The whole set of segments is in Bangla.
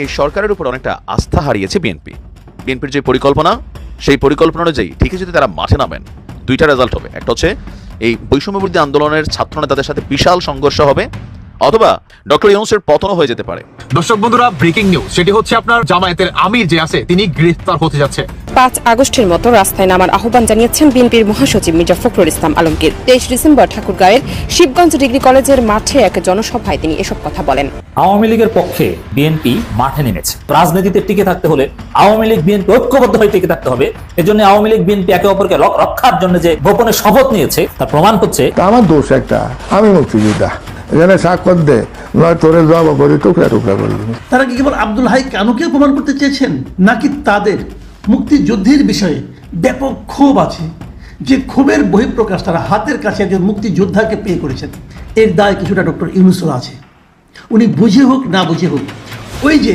এই সরকারের উপর অনেকটা আস্থা হারিয়েছে বিএনপি বিএনপির যে পরিকল্পনা, সেই পরিকল্পনা অনুযায়ী ঠিকই যদি তারা মাঠে নামেন, দুইটা রেজাল্ট হবে। একটা হচ্ছে, এই বৈষম্যবৃদ্ধি আন্দোলনের ছাত্র নেতাদের সাথে বিশাল সংঘর্ষ হবে অথবা ডক্টর ইউনুসের পতনও হয়ে যেতে পারে। দর্শক বন্ধুরা ব্রেকিং নিউজ সেটি হচ্ছে আপনার জামায়াতের আমির যে আছে তিনি গ্রেফতার হতে যাচ্ছে। পাঁচ আগস্টের মতো রাস্তায় নামার আহ্বান জানিয়েছেন বিএনপির মহাসচিব মির্জা ফখরুল ইসলাম আলমগীর। তেইশ ডিসেম্বর ঠাকুরগাঁয়ের শিবগঞ্জ ডিগ্রি কলেজের মাঠে এক জনসভায় তিনি এসব কথা বলেন। আওয়ামী লীগের পক্ষে বিএনপি মাঠে নেমেছে। রাজনীতিতে টিকে থাকতে হলে আওয়ামী লীগ বিএনপি ঐক্যবদ্ধ হয়ে টিকে থাকতে হবে। এজন্য আওয়ামী লীগ বিএনপি একে অপরকে রক্ষার জন্য যে গোপনে শপথ নিয়েছে তার প্রমাণ হচ্ছে আমার দোষ একটা। আমি মুক্তিযোদ্ধা। এখানে স্বাক্ষর দে। নয় তোরে জব করি টুকরা টুকরা করবি তারা কি কেবল আব্দুল হাই কানুকে অপমান করতে চেয়েছেন? নাকি তাদের মুক্তিযুদ্ধের বিষয়ে ব্যাপক ক্ষোভ আছে? যে ক্ষোভের বহিঃপ্রকাশ তারা হাতের কাছে একজন মুক্তিযোদ্ধাকে পেয়ে করেছেন। এর দায় কিছুটা ডক্টর ইউনুসের আছে। উনি বুঝে হোক না বুঝে হোক ওই যে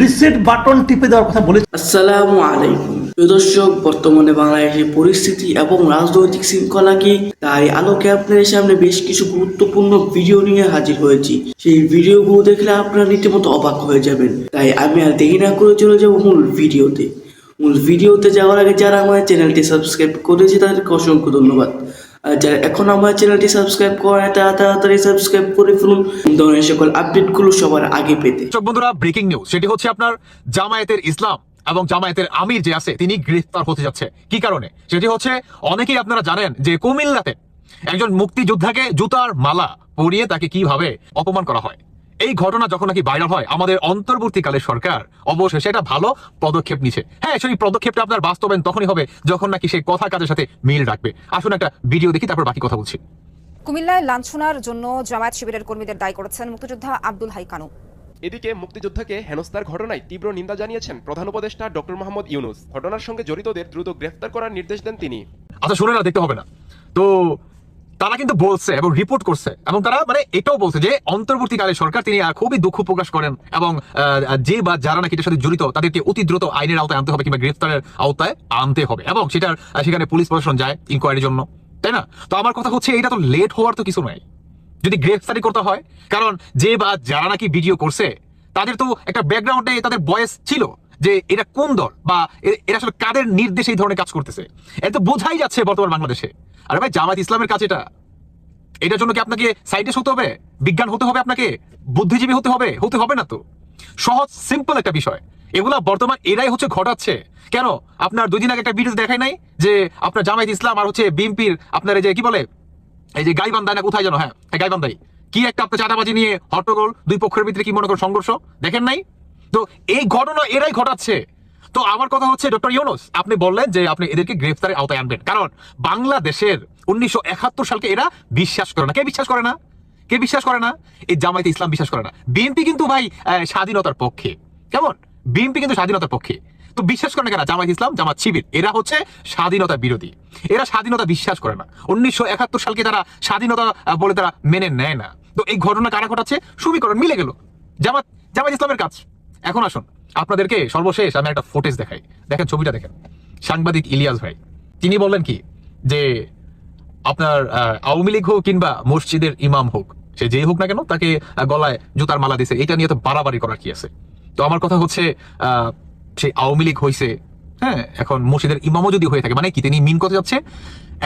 রিসেট বাটন টিপে দেওয়ার কথা বলে আসসালামু আলাইকুম। দর্শক বর্তমানে বাংলাদেশের পরিস্থিতি এবং রাজনৈতিক শৃঙ্খলা কি? তাই আলোকে আপনাদের সামনে বেশ কিছু গুরুত্বপূর্ণ ভিডিও নিয়ে হাজির হয়েছি। সেই ভিডিওগুলো দেখলে আপনারা রীতিমতো অবাক হয়ে যাবেন। তাই আমি আর দেরি না করে চলে যাব মূল ভিডিওতে। মূল ভিডিওতে যাওয়ার আগে যারা আমার চ্যানেলটি সাবস্ক্রাইব করেছে, তাদেরকে অসংখ্য ধন্যবাদ। আর যারা এখন আমার চ্যানেলটি সাবস্ক্রাইব করে তারা তাড়াতাড়ি সাবস্ক্রাইব করে ফেলুন। ধরনের সকল আপডেটগুলো সবার আগে পেতে। বন্ধুরা ব্রেকিং নিউজ সেটি হচ্ছে আপনার জামায়াতের ইসলাম। এবং জামায়াতের আমির যে আছে, তিনি গ্রেফতার হতে যাচ্ছে। কি কারণে? সেটি হচ্ছে, অনেকেই আপনারা জানেন যে কুমিল্লাতে একজন মুক্তিযোদ্ধাকে জুতার মালা পরিয়ে তাকে কীভাবে অপমান করা হয়। এই ঘটনা যখন নাকি ভাইরাল হয়, আমাদের অন্তর্বর্তীকালে সরকার অবশেষে একটা ভালো পদক্ষেপ নিছে হ্যাঁ সেই পদক্ষেপটা আপনার বাস্তবায়ন তখনই হবে যখন নাকি সেই কথা কাজের সাথে মিল রাখবে। আসুন একটা ভিডিও দেখি, তারপর বাকি কথা বলছি। কুমিল্লায় লাঞ্ছনার জন্য জামায়াত শিবিরের কর্মীদের দায়ী করেছেন মুক্তিযোদ্ধা আব্দুল হাই কানু। এদিকে মুক্তিযোদ্ধাকে হেনস্থার ঘটনায় তীব্র নিন্দা জানিয়েছেন প্রধান উপদেষ্টা ডক্টর মোহাম্মদ ইউনুস। ঘটনার সঙ্গে জড়িতদের দ্রুত গ্রেফতার করার নির্দেশ দেন তিনি। আচ্ছা শুনে না দেখতে হবে না। তো তারা কিন্তু বলছে এবং রিপোর্ট করছে এবং তারা মানে এটাও বলছে যে অন্তর্বর্তীকালে সরকার তিনি খুবই দুঃখ প্রকাশ করেন এবং যে বা যারা নাকি এটার সাথে জড়িত তাদেরকে অতি দ্রুত আইনের আওতায় আনতে হবে কিংবা গ্রেফতারের আওতায় আনতে হবে এবং সেটার সেখানে পুলিশ প্রশাসন যায় ইনকোয়ারির জন্য। তাই না? তো আমার কথা হচ্ছে, এটা তো লেট হওয়ার তো কিছু নয় যদি গ্রেফতারি করতে হয়, কারণ যে বা যারা নাকি ভিডিও করছে, তাদের তো একটা ব্যাকগ্রাউন্ডে তাদের বয়স ছিল যে এটা কোন দল বা এরা আসলে কাদের নির্দেশে এই ধরনের কাজ করতেছে। এটা তো বোঝাই যাচ্ছে বর্তমান বাংলাদেশে। আরে ভাই জামাত ইসলামের কাজ এটা। এটার জন্য কি আপনাকে সাইন্টিস্ট হতে হবে? বিজ্ঞান হতে হবে আপনাকে? বুদ্ধিজীবী হতে হবে? হতে হবে না তো। সহজ সিম্পল একটা বিষয়। এগুলা বর্তমান এরাই হচ্ছে ঘটাচ্ছে। কেন? আপনার দুদিন আগে একটা ভিডিও দেখাই নাই যে আপনার জামায়াত ইসলাম আর হচ্ছে বিএনপির আপনার এই যে কি বলে এই যে গাইবান্ধায় না কোথায় যেন? হ্যাঁ গাইবান্ধাই। কি একটা আপনার চাঁদাবাজি নিয়ে হট্টগোল, দুই পক্ষের ভিতরে কি মনে করেন সংঘর্ষ? দেখেন নাই? তো এই ঘটনা এরাই ঘটাচ্ছে। তো আমার কথা হচ্ছে, ডক্টর ইউনুস, আপনি বললেন যে আপনি এদেরকে গ্রেফতারের আওতায় আনবেন। কারণ বাংলাদেশের উনিশশো একাত্তর সালকে এরা বিশ্বাস করে না। কে বিশ্বাস করে না? কে বিশ্বাস করে না? এই জামায়াতে ইসলাম বিশ্বাস করে না। বিএনপি কিন্তু ভাই স্বাধীনতার পক্ষে। কেমন? বিএনপি কিন্তু স্বাধীনতার পক্ষে। তো বিশ্বাস করে না কেন? জামায়াত ইসলাম, জামাত শিবির, এরা হচ্ছে স্বাধীনতা বিরোধী। এরা স্বাধীনতা বিশ্বাস করে না। উনিশশো একাত্তর সালকে তারা স্বাধীনতা বলে তারা মেনে নেয় না। তো এই ঘটনা কারা ঘটাচ্ছে? সমীকরণ মিলে গেল। জামাত জামাত ইসলামের কাজ। এখন আসুন, আপনাদেরকে সর্বশেষ আমি একটা ফুটেজ দেখাই। দেখেন, ছবিটা দেখেন। সাংবাদিক ইলিয়াস ভাই, তিনি বললেন কি? যে আপনার আওয়ামী লীগ হোক কিংবা মসজিদের ইমাম হোক, সে যেই হোক না কেন, তাকে গলায় জুতার মালা দিছে। এটা নিয়ে তো বাড়াবাড়ি করার কি আছে? তো আমার কথা হচ্ছে সেই আওয়ামী লীগ হয়েছে হ্যাঁ এখন মসজিদের ইমামও যদি হয়ে থাকে মানে কি, তিনি মিন করতে যাচ্ছে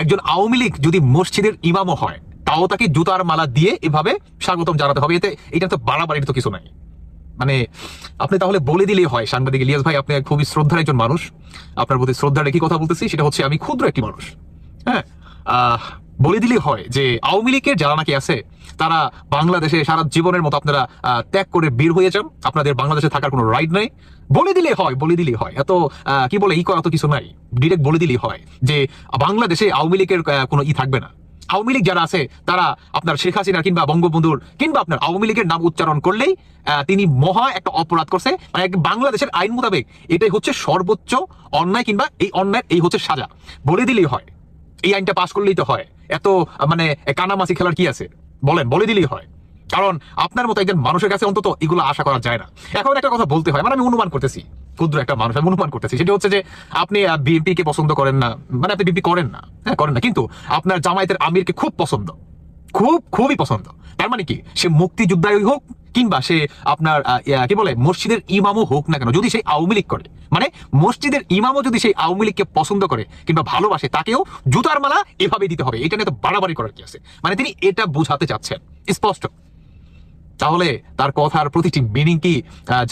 একজন আওয়ামী লীগ যদি মসজিদের ইমামও হয়, তাও তাকে জুতার মালা দিয়ে এভাবে স্বাগতম জানাতে হবে। এতে এটা তো বাড়াবাড়ির তো কিছু নাই। মানে আপনি তাহলে বলে দিলেই হয়, সাংবাদিক ইলিয়াস ভাই, আপনি খুবই শ্রদ্ধার একজন মানুষ। আপনার প্রতি শ্রদ্ধা রেখে কথা বলতেছি, সেটা হচ্ছে আমি ক্ষুদ্র একটি মানুষ। হ্যাঁ বলে দিলেই হয় যে আওয়ামী লীগের যারা নাকি আছে তারা বাংলাদেশে সারা জীবনের মতো আপনারা ত্যাগ করে বের হয়ে যান আপনাদের বাংলাদেশে থাকার কোনো রাইট নাই। বলে দিলে হয়, বলে দিলেই হয়। এত কি বলে, ই করা তো কিছু নাই। ডিরেক্ট বলে দিলেই হয় যে, বাংলাদেশে আওয়ামী লীগের কোনো ই থাকবে না। আওয়ামী লীগ যারা আছে, তারা আপনার শেখ হাসিনা কিংবা বঙ্গবন্ধুর কিংবা আপনার আওয়ামী লীগের নাম উচ্চারণ করলেই তিনি মহা একটা অপরাধ করছে। বাংলাদেশের আইন মোতাবেক এটাই হচ্ছে সর্বোচ্চ অন্যায় কিংবা এই অন্যায় এই হচ্ছে সাজা। বলে দিলেই হয়। এই আইনটা পাশ করলেই তো হয়। এত মানে কানামাসি খেলার কি আছে? বলেন, বলে দিলেই হয়। কারণ আপনার মতো একজন মানুষের কাছে অন্তত এগুলো আশা করা যায় না। এখন একটা কথা বলতে হয় মানে আমি অনুমান করতেছি, ক্ষুদ্র একটা মানুষ, আমি অনুমান করতেছি। সেটা হচ্ছে যে আপনি বিএনপি কে পছন্দ করেন না মানে আপনি বিএনপি করেন না হ্যাঁ করেন না, কিন্তু আপনার জামায়াতের আমিরকে খুব পছন্দ, খুব, খুবই পছন্দ। তার মানে কি? সে মুক্তিযোদ্ধাই হোক কিংবা সে আপনার কি বলে, মসজিদের ইমামও হোক না কেন, যদি সেই আওয়ামী লীগ করে মানে মসজিদের ইমামও যদি সেই আওয়ামী লীগকে পছন্দ করে কিংবা ভালোবাসে, তাকেও জুতার মালা এভাবে দিতে হবে, এটা নিয়ে তো বাড়াবাড়ি করার কি আছে? মানে তিনি এটা বোঝাতে চাচ্ছেন, স্পষ্ট। তাহলে তার কথার প্রতিটি মিনিং কি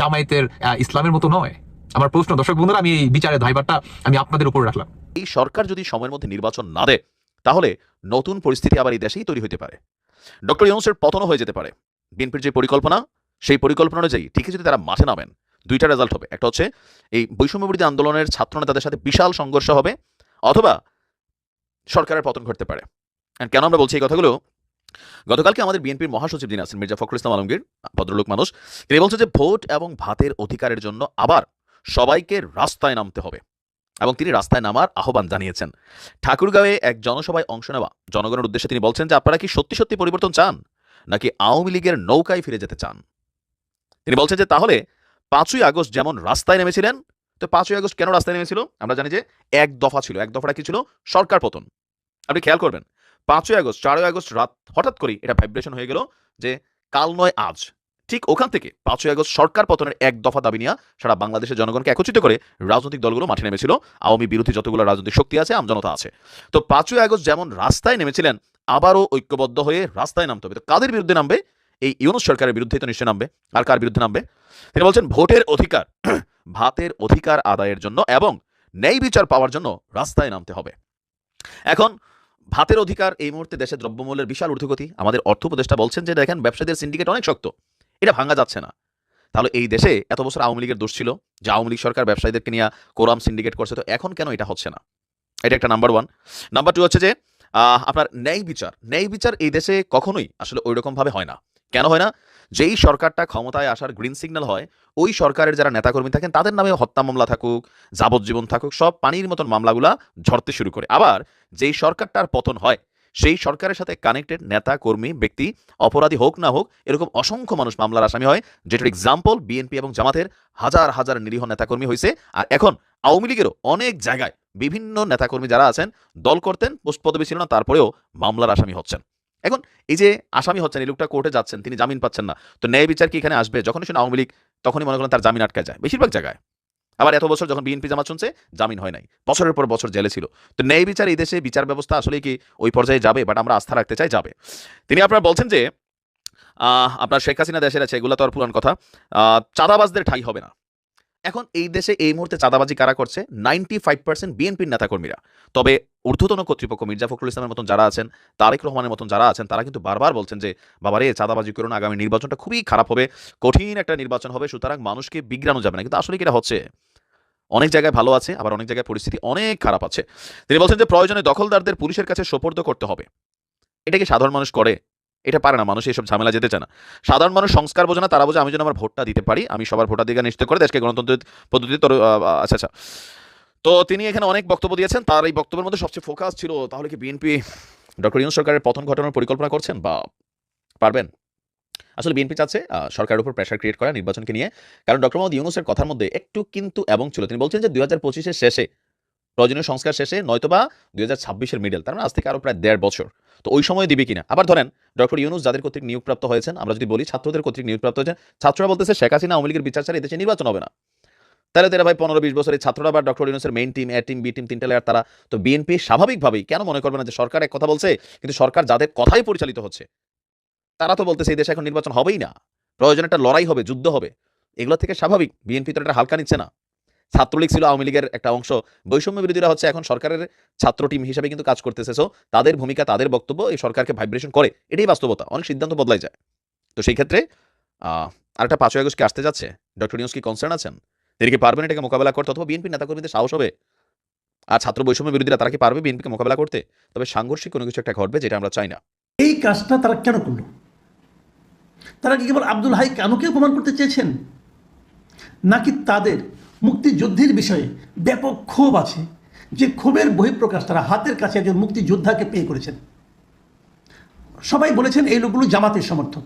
জামায়াতের ইসলামের মতো নয়? আমার প্রশ্ন, দর্শক বন্ধুরা, আমি এই বিচারের দায়ভারটা আমি আপনাদের উপর রাখলাম। এই সরকার যদি সময়ের মধ্যে নির্বাচন না দেয়, তাহলে নতুন পরিস্থিতি আবার এই দেশেই তৈরি হতে পারে। ডক্টর ইউনুসের পতনও হয়ে যেতে পারে। বিএনপির যে পরিকল্পনা, সেই পরিকল্পনা অনুযায়ী ঠিকই যদি তারা মাঠে নামেন, দুইটা রেজাল্ট হবে। একটা হচ্ছে এই বৈষম্যবিরোধী আন্দোলনের ছাত্র নেতাদের সাথে বিশাল সংঘর্ষ হবে অথবা সরকারের পতন ঘটতে পারে। কেন আমরা বলছি এই কথাগুলো? গতকালকে আমাদের বিএনপির মহাসচিব যিনি আছেন, মির্জা ফখরুল ইসলাম আলমগীর, ভদ্রলোক মানুষ, তিনি বলছেন যে ভোট এবং ভাতের অধিকারের জন্য আবার সবাইকে রাস্তায় নামতে হবে এবং তিনি রাস্তায় নামার আহ্বান জানিয়েছেন। ঠাকুরগাঁওয়ে এক জনসভায় অংশ নেওয়া জনগণের উদ্দেশ্যে তিনি বলছেন যে আপনারা কি সত্যি সত্যি পরিবর্তন চান? নাকি আওয়ামী লীগের নৌকায় ফিরে যেতে চান? তিনি বলছেন যে, তাহলে পাঁচই আগস্ট যেমন রাস্তায় নেমেছিলেন, তো পাঁচই আগস্ট কেন রাস্তায় নেমেছিল? আমরা জানি যে এক দফা ছিল, এক দফাটা কি ছিল? সরকার পতন। আপনি খেয়াল করবেন, পাঁচই আগস্ট, চারই আগস্ট রাত হঠাৎ করেই এটা ভাইব্রেশন হয়ে গেল যে, কাল নয় আজ। ঠিক ওখান থেকে পাঁচই আগস্ট সরকার পতনের এক দফা দাবি নিয়ে সারা বাংলাদেশের জনগণকে একত্রিত করে রাজনৈতিক দলগুলো মাঠে নেমেছিল। আওয়ামী বিরোধী যতগুলো রাজনৈতিক শক্তি আছে, আমজনতা আছে। তো পাঁচই আগস্ট যেমন রাস্তায় নেমেছিলেন আবারও ঐক্যবদ্ধ হয়ে রাস্তায় নামতে হবে। তো কাদের বিরুদ্ধে নামবে? এই ইউনুস সরকারের বিরুদ্ধে তো নিশ্চয় নামবে। আর কার বিরুদ্ধে নামবে? তিনি বলছেন, ভোটের অধিকার, ভাতের অধিকার আদায়ের জন্য এবং ন্যায় বিচার পাওয়ার জন্য রাস্তায় নামতে হবে। এখন, ভাতের অধিকার এই মুহূর্তে দেশে দ্রব্যমূল্যের বিশাল ঊর্ধ্বগতি। আমাদের অর্থ উপদেষ্টা বলছেন যে, দেখেন, ব্যবসায়ীদের সিন্ডিকেট অনেক শক্ত। এটা ভাঙা যাচ্ছে না। তাহলে এই দেশে এত বছর আওয়ামী লীগের দোষ ছিল যে, আওয়ামী লীগ সরকার ব্যবসায়ীদেরকে নিয়ে কোরাম সিন্ডিকেট করছে। তো এখন কেন এটা হচ্ছে না? এটা একটা নাম্বার ওয়ান নাম্বার টু হচ্ছে যে আপনার ন্যায় বিচার। ন্যায় বিচার এই দেশে কখনোই আসলে ওই রকমভাবে হয় না। কেন হয় না? যেই সরকারটা ক্ষমতায় আসার গ্রিন সিগন্যাল হয়, ওই সরকারের যারা নেতাকর্মী থাকেন, তাদের নামে হত্যা মামলা থাকুক, যাবজ্জীবন থাকুক, সব পানির মতন মামলাগুলা ঝরতে শুরু করে। আবার যেই সরকারটার পতন হয়, সেই সরকারের সাথে কানেক্টেড নেতা কর্মী ব্যক্তি, অপরাধী হোক না হোক, এরকম অসংখ্য মানুষ মামলার আসামি হয়, যেটার এক্সাম্পল বিএনপি এবং জামাতের হাজার হাজার নিরীহ নেতাকর্মী হয়েছে আর এখন আওয়ামী লীগেরও অনেক জায়গায় বিভিন্ন নেতাকর্মী যারা আছেন, দল করতেন, পোস্ট পদবী ছিল না, তারপরেও মামলার আসামি হচ্ছেন। এখন এই যে আসামি হচ্ছেন, এই লোকটা কোর্টে যাচ্ছেন, তিনি জামিন পাচ্ছেন না, তো ন্যায় বিচার কি এখানে আসবে? যখনই শুনে আওয়ামী লীগ, তখনই মনে করেন তার জামিন আটকে যায়। বেশিরভাগ জায়গায়। আবার এত বছর যখন বিএনপি জামাত শুনছে, জামিন হয় নাই। বছরের পর বছর জেলে ছিল। তো ন্যায় বিচার এই দেশে বিচার ব্যবস্থা আসলে কি ওই পর্যায়ে যাবে? বাট আমরা আস্থা রাখতে চাই যাবে। তিনি আপনার বলছেন যে আপনার শেখ হাসিনা দেশের আছে, এগুলো তো আর পুরান কথা। চাঁদাবাজদের ঠাই হবে না। এখন এই দেশে এই মুহূর্তে চাঁদাবাজি কারা করছে? নাইনটি ফাইভ পার্সেন্ট বিএনপির নেতাকর্মীরা। তবে ঊর্ধ্বতন কর্তৃপক্ষ মির্জা ফখরুল ইসলামের মতন যারা আছেন, তারেক রহমানের মতন যারা আছেন, তারা কিন্তু বারবার বলছেন যে, বাবারে, চাঁদাবাজি করুন আগামী নির্বাচনটা খুবই খারাপ হবে, কঠিন একটা নির্বাচন হবে, সুতরাং মানুষকে বিগ্রানো যাবে না। কিন্তু আসলে কি হচ্ছে? অনেক জায়গায় ভালো আছে, আবার অনেক জায়গায় পরিস্থিতি অনেক খারাপ আছে। তিনি বলছেন যে, প্রয়োজনে দখলদারদের পুলিশের কাছে সোপর্দ করতে হবে। এটা কি সাধারণ মানুষ করে? এটা পারে না, মানুষ এইসব ঝামেলা যেতে চায় না। সাধারণ মানুষ সংস্কার বোঝে না, তারা বোঝে আমি যেন আমার ভোটটা দিতে পারি, আমি সবার ভোটাধিকার নিশ্চিত করে দেশকে গণতন্ত্র পদ্ধতি তর- আচ্ছা আচ্ছা। তো তিনি এখানে অনেক বক্তব্য দিয়েছেন, তার এই বক্তব্যের মধ্যে সবচেয়ে ফোকাস ছিল তাহলে কি বিএনপি, ডক্টর ইউনুস সরকারের পতন ঘটানোর পরিকল্পনা করছেন বা পারবেন? আসলে বিএনপি চাচ্ছে সরকারের উপর প্রেশার ক্রিয়েট করা, নির্বাচনকে নিয়ে। কারণ ডক্টর মোহাম্মদ ইউনুসের কথার মধ্যে একটু কিন্তু এবং ছিল। তিনি বলছেন যে দুই হাজার পঁচিশের শেষে প্রয়োজনীয় সংস্কার শেষে নয়তোবা দুই হাজার ছাব্বিশের মিডল তার মানে আজ থেকে আরও প্রায় দেড় বছর। তো ওই সময় দিবে কিনা? আবার ধরেন, ডক্টর ইউনুস যাদের কর্তৃক নিয়োগপ্রাপ্ত হয়েছেন, আমরা যদি বলি ছাত্রদের কর্তৃক নিয়োগপ্রাপ্ত হয়েছেন, ছাত্ররা বলতেছে শেখ হাসিনা আওয়ামী লীগের বিচার ছাড়া এদেশে নির্বাচন হবে না। তাহলে তেরা ভাই পনেরো, বিশ বছরের ছাত্ররা বা ডক্টর ইউনুসের main team A team B team তিনটা লেয়ার তারা। তো বিএনপি স্বাভাবিকভাবেই, কেন মনে করবে না যে সরকার এক কথা বলছে, কিন্তু সরকার যাদের কথাই পরিচালিত হচ্ছে, তারা তো বলতেছে এই দেশে এখন নির্বাচন হবেই না। প্রয়োজন একটা লড়াই হবে, যুদ্ধ হবে। এগুলো থেকে স্বাভাবিক বিএনপি তো একটা হালকা নিচ্ছে না। ছাত্রলীগ ছিল আওয়ামী লীগের একটা অংশ। বৈষম্য বিরোধীরা হচ্ছে এখন সরকারের ছাত্র টিম হিসেবে কিন্তু কাজ করতেছে। সো তাদের ভূমিকা, তাদের বক্তব্য এই সরকারকে ভাইব্রেশন করে। এটাই বাস্তবতা, অনেক সিদ্ধান্ত বদলাই যায়। তো সেই ক্ষেত্রে আরেকটা পাঁচই আগস্ট কি আসতে যাচ্ছে? ডক্টর নিউজ কি কনসার্ন আছেন? তিনি কি পারবেন এটাকে মোকাবেলা করতে? অথবা বিএনপি নেতাকর্মীদের সাহস হবে? আর ছাত্র বৈষম্য বিরোধীরা তারা কি পারবে বিএনপিকে মোকাবেলা করতে? তবে সাংঘর্ষিক কোনো কিছু একটা ঘটবে যেটা আমরা চাই না। এই কাজটা তারা কেন করল? তারা কি কেবল আব্দুল হাই কানুকে অপমান করতে চেয়েছেন? নাকি তাদের মুক্তিযুদ্ধের বিষয়ে ব্যাপক ক্ষোভ আছে। যে ক্ষোভের বহিঃপ্রকাশ তারা হাতের কাছে একজন মুক্তিযোদ্ধাকে পেয়ে করেছেন। সবাই বলেছেন এই লোকগুলো জামাতের সমর্থক।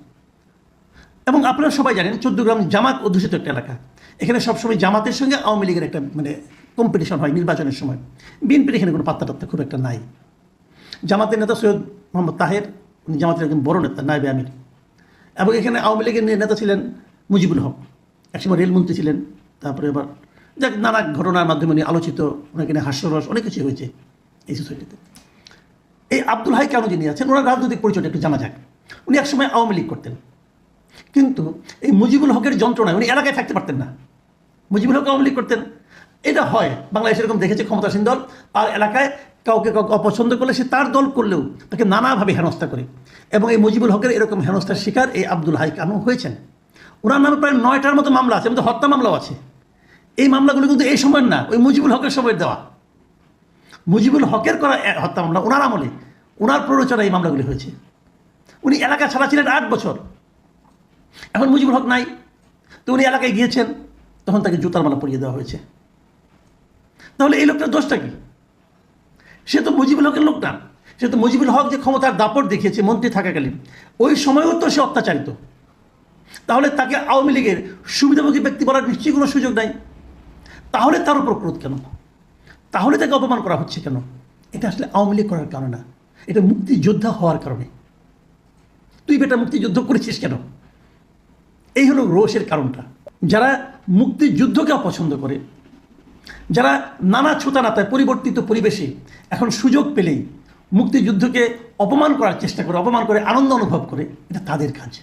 এবং আপনারা সবাই জানেন চোদ্দগ্রাম জামাত অধ্যুষিত একটা এলাকা। এখানে সবসময় জামাতের সঙ্গে আওয়ামী লীগের একটা মানে কম্পিটিশন হয় নির্বাচনের সময়। বিএনপির এখানে কোনো পাত্তা টাত্তা খুব একটা নাই। জামাতের নেতা সৈয়দ মোহাম্মদ তাহের, উনি জামাতের একজন বড় নেতা নাইবে আমির। এবং এখানে আওয়ামী লীগের নেতা ছিলেন মুজিবুল হক। একসময় রেলমন্ত্রী ছিলেন। তারপরে আবার যাক, নানা ঘটনার মাধ্যমে উনি আলোচিত ওনাকে নিয়ে হাস্যরস, অনেক কিছু হয়েছে এই সোসাইটিতে এই আব্দুল হাই কেন যিনি আছেন? ওনার রাজনৈতিক পরিচয়টা একটু জানা যাক। উনি একসময় আওয়ামী লীগ করতেন। কিন্তু এই মুজিবুল হকের যন্ত্রণায় উনি এলাকায় থাকতে পারতেন না। মুজিবুল হক আওয়ামী লীগ করতেন। এটা হয় বাংলাদেশ এরকম দেখেছে ক্ষমতাসীন দল, আর এলাকায় কাউকে কাউকে অপছন্দ করলে সে তার দল করলেও তাকে নানাভাবে হেনস্থা করে। এবং এই মুজিবুল হকের এরকম হেনস্থার শিকার এই আব্দুল হাই কানু হয়েছেন? ওনার নামে প্রায় নয়টার মতো মামলা আছে মধ্যে হত্যা মামলাও আছে। এই মামলাগুলো কিন্তু এই সময়ের না, ওই মুজিবুল হকের সময়ের দেওয়া। মুজিবুল হকের করা হত্যা মামলা, ওনার আমলে, ওনার প্ররোচনা এই মামলাগুলি হয়েছে। উনি এলাকা ছাড়া ছিলেন আট বছর। এখন মুজিবুল হক নাই। তো উনি এলাকায় গিয়েছেন, তখন তাকে জুতার মালা পরিয়ে দেওয়া হয়েছে। তাহলে এই লোকটার দোষটা কি? সে তো মুজিবুল হকের লোক না। সে তো মুজিবুল হক যে ক্ষমতার দাপট দেখিয়েছে, মন্ত্রী থাকাকালীন, ওই সময়ও তো সে অত্যাচারিত। তাহলে তাকে আওয়ামী লীগের সুবিধাভোগী ব্যক্তি বলার নিশ্চয়ই কোনো সুযোগ নাই। তাহলে তার উপর ক্রোধ কেন? তাহলে তাকে অপমান করা হচ্ছে কেন? এটা আসলে আওয়ামী লীগ করার কারণে না। এটা মুক্তিযোদ্ধা হওয়ার কারণে। তুই বেটা মুক্তিযুদ্ধ করেছিস কেন? এই হলো রোষের কারণটা। যারা মুক্তিযুদ্ধকে অপছন্দ করে, যারা নানা ছোটানাতায় পরিবর্তিত পরিবেশে এখন সুযোগ পেলেই মুক্তিযুদ্ধকে অপমান করার চেষ্টা করে, অপমান করে, আনন্দ অনুভব করে, এটা তাদের কাজ।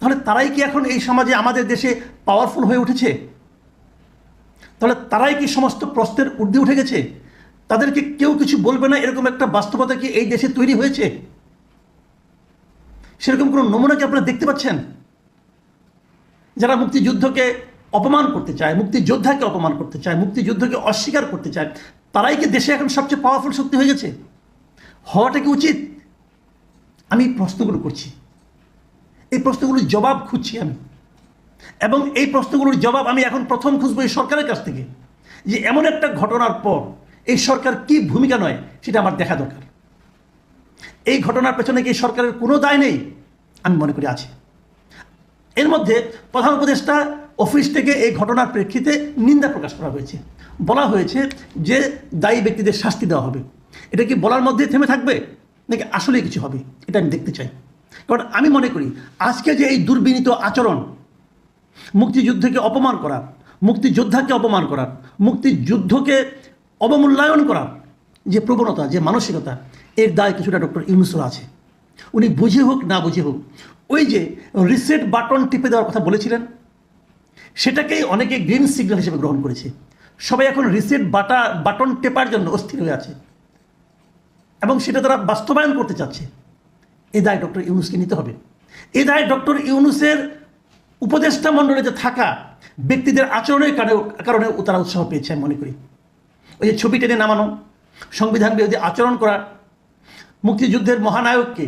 তাহলে তারাই কি এখন এই সমাজে, আমাদের দেশে পাওয়ারফুল হয়ে উঠেছে? তাহলে তারাই কি সমস্ত প্রশ্নের ঊর্ধ্বে উঠে গেছে? তাদেরকে কেউ কিছু বলবে না? এরকম একটা বাস্তবতা কি এই দেশে তৈরি হয়েছে? সেরকম কোনো নমুনা কি আপনারা দেখতে পাচ্ছেন? যারা মুক্তিযুদ্ধকে অপমান করতে চায়, মুক্তিযোদ্ধাকে অপমান করতে চায়, মুক্তিযুদ্ধকে অস্বীকার করতে চায়, তারাই কি দেশে এখন সবচেয়ে পাওয়ারফুল শক্তি হয়ে গেছে? হওয়াটা কি উচিত? আমি প্রশ্নগুলো করছি। এই প্রশ্নগুলোর জবাব খুঁজছি আমি। এবং এই প্রশ্নগুলোর জবাব আমি এখন প্রথম খুঁজবো এই সরকারের কাছ থেকে যে এমন একটা ঘটনার পর এই সরকার কি ভূমিকা নয় সেটা আমার দেখা দরকার। এই ঘটনার পেছনে কি সরকারের কোনো দায় নেই? আমি মনে করি আছে। এর মধ্যে প্রধান উপদেষ্টা অফিস থেকে এই ঘটনার প্রেক্ষিতে নিন্দা প্রকাশ করা হয়েছে। বলা হয়েছে যে দায়ী ব্যক্তিদের শাস্তি দেওয়া হবে। এটা কি বলার মধ্যে থেমে থাকবে? নাকি আসলে কিছু হবে? এটা আমি দেখতে চাই। কারণ আমি মনে করি আজকে যে এই দুর্বিনীত আচরণ মুক্তিযুদ্ধকে অপমান করার মুক্তিযোদ্ধাকে অপমান করার মুক্তিযুদ্ধকে অবমূল্যায়ন করার যে প্রবণতা, যে মানসিকতা, এর দায় কিছুটা ডক্টর ইউনুসুল আছে। উনি বুঝে হোক, না বুঝে হোক, ওই যে রিসেট বাটন টিপে দেওয়ার কথা বলেছিলেন, সেটাকেই অনেকে গ্রিন সিগন্যাল হিসেবে গ্রহণ করেছে। সবাই এখন রিসেট বাটা বাটন টেপার জন্য অস্থির হয়ে আছে। এবং সেটা তারা বাস্তবায়ন করতে চাচ্ছে। এ দায় ডক্টর ইউনুসকে নিতে হবে। এ দায় ডক্টর ইউনুসের উপদেষ্টা মণ্ডলীতে থাকা ব্যক্তিদের আচরণের কারণে তারা উৎসাহ পেয়েছে, আমি মনে করি। ওই যে ছবি টেনে নামানো, সংবিধান বিরোধী আচরণ করা, মুক্তিযুদ্ধের মহানায়ককে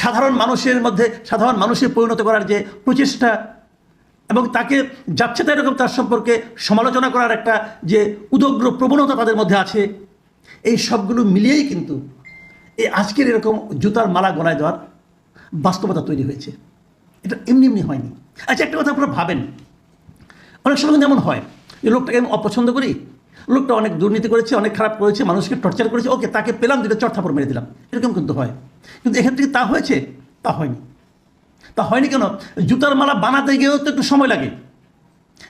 সাধারণ মানুষের মধ্যে সাধারণ মানুষে পরিণত করার যে প্রচেষ্টা এবং তাকে যাচ্ছে তাই এরকম তার সম্পর্কে সমালোচনা করার একটা যে উদগ্র প্রবণতা তাদের মধ্যে আছে, এই সবগুলো মিলিয়েই কিন্তু এই আজকের এরকম জুতার মালা গলায় দেওয়ার বাস্তবতা তৈরি হয়েছে। এটা এমনি এমনি হয়নি। আচ্ছা একটা কথা আপনারা ভাবেন। অনেক সময় এমন হয় যে লোকটাকে আমি অপছন্দ করি, লোকটা অনেক দুর্নীতি করেছে, অনেক খারাপ করেছে, মানুষকে টর্চার করেছে, ওকে তাকে পেলাম দুটো চর্থাপর মেরে দিলাম। এরকম কিন্তু হয়। কিন্তু এক্ষেত্রে তা হয়েছে? তা হয়নি। তা হয়নি কেন? জুতার মালা বানাতে গিয়েও তো একটু সময় লাগে।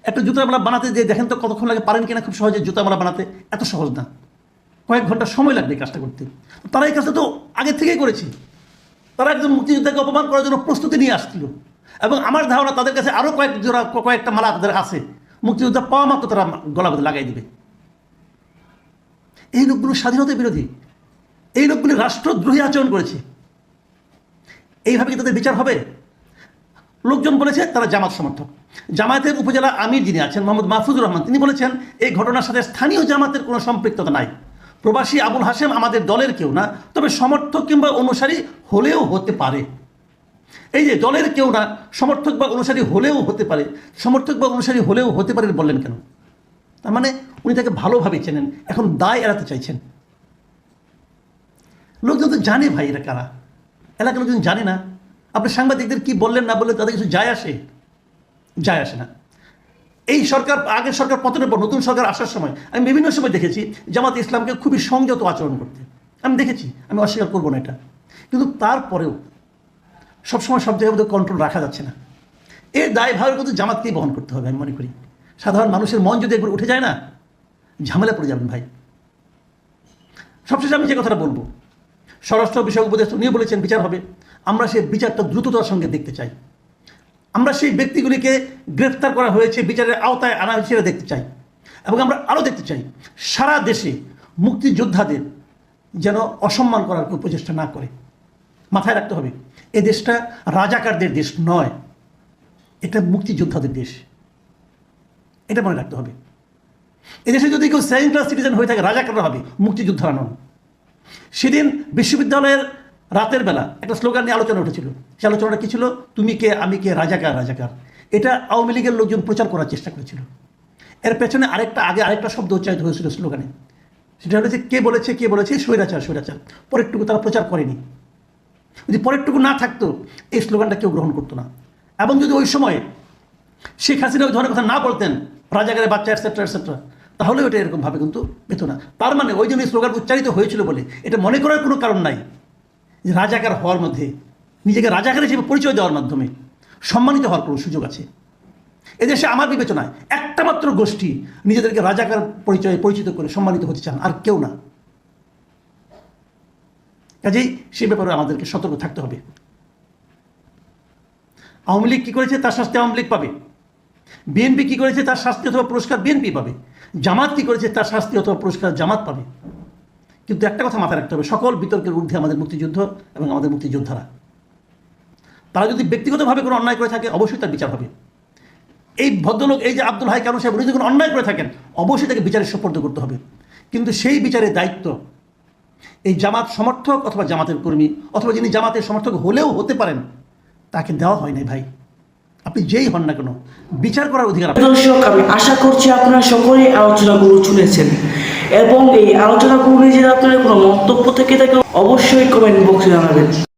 একটা জুতার মালা বানাতে যে দেখেন তো কতক্ষণ লাগে, পারেন কিনা? খুব সহজে জুতার মালা বানাতে। এত সহজ না। কয়েক ঘণ্টা সময় লাগবে এই কাজটা করতে। তারা এই কাজটা তো আগে থেকেই করেছে। তারা একজন মুক্তিযোদ্ধাকে অপমান করার জন্য প্রস্তুতি নিয়ে আসছিল। এবং আমার ধারণা তাদের কাছে আরও কয়েক জোড়া, কয়েকটা মালা তাদের আছে মুক্তিযোদ্ধা পাওয়া মাত্র তারা গলা লাগাই দিবে। এই লোকগুলো স্বাধীনতা বিরোধী। এই লোকগুলি রাষ্ট্রদ্রোহী আচরণ করেছে। এইভাবে কি তাদের বিচার হবে? লোকজন বলেছে, তারা জামাত সমর্থক। জামায়াতের উপজেলা আমির যিনি আছেন, মোহাম্মদ মাহফুজুর রহমান, তিনি বলেছেন, এই ঘটনার সাথে স্থানীয় জামাতের কোনো সম্পৃক্ততা নাই। প্রবাসী আবুল হাসেম আমাদের দলের কেউ না, তবে সমর্থক কিংবা অনুসারী হলেও হতে পারে। এই যে দলের কেউ না, সমর্থক বা অনুসারী হলেও হতে পারে। সমর্থক বা অনুসারী হলেও হতে পারে বললেন কেন? তার মানে উনি তাকে ভালোভাবে চেনেন, এখন দায় এড়াতে চাইছেন। লোকজন তো জানে ভাই এরা কারা। এলাকার লোকজন জানে না। আপনি সাংবাদিকদের কি বললেন না বললেন তাদের কিছু যায় আসে? যায় আসে না। এই সরকার, আগের সরকার পতনের পর, নতুন সরকার আসার সময় আমি বিভিন্ন সময় দেখেছি জামাত ইসলামকে খুবই সংযত আচরণ করতে। আমি দেখেছি, আমি অস্বীকার করব না এটা। কিন্তু তারপরেও সবসময় সব জায়গায় মধ্যে কন্ট্রোল রাখা যাচ্ছে না। এর দায়ভার কিন্তু জামাতকেই বহন করতে হবে, আমি মনে করি। সাধারণ মানুষের মন যদি একবার উঠে যায় না, ঝামেলা পড়ে যাবেন ভাই। সবশেষে আমি যে কথাটা বলব, স্বরাষ্ট্র বিষয়ক উপদেষ্টা উনিও বলেছেন, বিচার হবে। আমরা সেই বিচারটা দ্রুততার সঙ্গে দেখতে চাই। আমরা সেই ব্যক্তিগুলিকে গ্রেফতার করা হয়েছে, বিচারের আওতায় আনা হয়েছে সেটা দেখতে চাই। এবং আমরা আরও দেখতে চাই, সারা দেশে মুক্তিযোদ্ধাদের যেন অসম্মান করার কোনো প্রচেষ্টা না করে। মাথায় রাখতে হবে, এ দেশটা রাজাকারদের দেশ নয়, এটা মুক্তিযোদ্ধাদের দেশ। এটা মনে রাখতে হবে। এদেশে যদি কেউ সেকেন্ড ক্লাস সিটিজেন হয়ে থাকে, রাজাকাররা হবে, মুক্তিযোদ্ধারা নন। সেদিন বিশ্ববিদ্যালয়ের রাতের বেলা একটা স্লোগান নিয়ে আলোচনা উঠেছিল। সে আলোচনাটা কী ছিল? তুমি কে, আমি কে, রাজাকার রাজাকার। এটা আওয়ামী লীগের লোকজন প্রচার করার চেষ্টা করেছিল। এর পেছনে আরেকটা আগে আরেকটা শব্দ উচ্চারিত হয়েছিল স্লোগানে। সেটা হচ্ছে কে বলেছে কে বলেছে স্বৈরাচার স্বৈরাচার। পরেরটুকু তারা প্রচার করেনি। যদি পরেরটুকু না থাকতো, এই স্লোগানটা কেউ গ্রহণ করতো না। এবং যদি ওই সময় শেখ হাসিনা ওই ধরনের কথা না বলতেন, রাজাকারের বাচ্চা এটসেট্রা এটসেট্রা তাহলে ওটা এরকমভাবে কিন্তু পেত না। তার মানে ওই জন্য স্লোগান উচ্চারিত হয়েছিল বলে। এটা মনে করার কোনো কারণ নাই। যে রাজাকার হওয়ার মধ্যে, নিজেকে রাজাকার হিসেবে পরিচয় দেওয়ার মাধ্যমে সম্মানিত হওয়ার কোনো সুযোগ আছে? এদেশে আমার বিবেচনায় একটা মাত্র গোষ্ঠী নিজেদেরকে রাজাকার পরিচয়ে পরিচিত করে সম্মানিত হতে চান, আর কেউ না। কাজেই সে ব্যাপারে আমাদেরকে সতর্ক থাকতে হবে। আওয়ামী লীগ কী করেছে? তার শাস্তি আওয়ামী লীগ পাবে। বিএনপি কী করেছে? তার শাস্তি অথবা পুরস্কার বিএনপি পাবে। জামাত কী করেছে? তার শাস্তি অথবা পুরস্কার জামাত পাবে। কিন্তু একটা কথা মাথায় রাখতে হবে। সকল বিতর্কের ঊর্ধ্বে আমাদের মুক্তিযুদ্ধ এবং আমাদের মুক্তিযোদ্ধারা। তারা যদি ব্যক্তিগতভাবে কোনো অন্যায় করে থাকে, অবশ্যই তার বিচার হবে। এই ভদ্রলোক, এই যে আব্দুল হাই কানু সাহেব, উনি যদি কোনো অন্যায় করে থাকেন, অবশ্যই তাকে বিচারের সুপর্দ করতে হবে। কিন্তু সেই বিচারের দায়িত্ব এই জামাত সমর্থক অথবা জামাতের কর্মী অথবা যিনি জামাতের সমর্থক হলেও হতে পারেন, তাকে দেওয়া হয় নাই ভাই। আপনি যেই হন না কেন, বিচার করার অধিকার। দর্শক, আমি আশা করছি আপনারা সকলেই আলোচনাগুলো শুনেছেন। এবং এই নিয়ে যদি আপনাদের কোনো মন্তব্য থেকে থাকে অবশ্যই কমেন্ট বক্সে জানাবেন।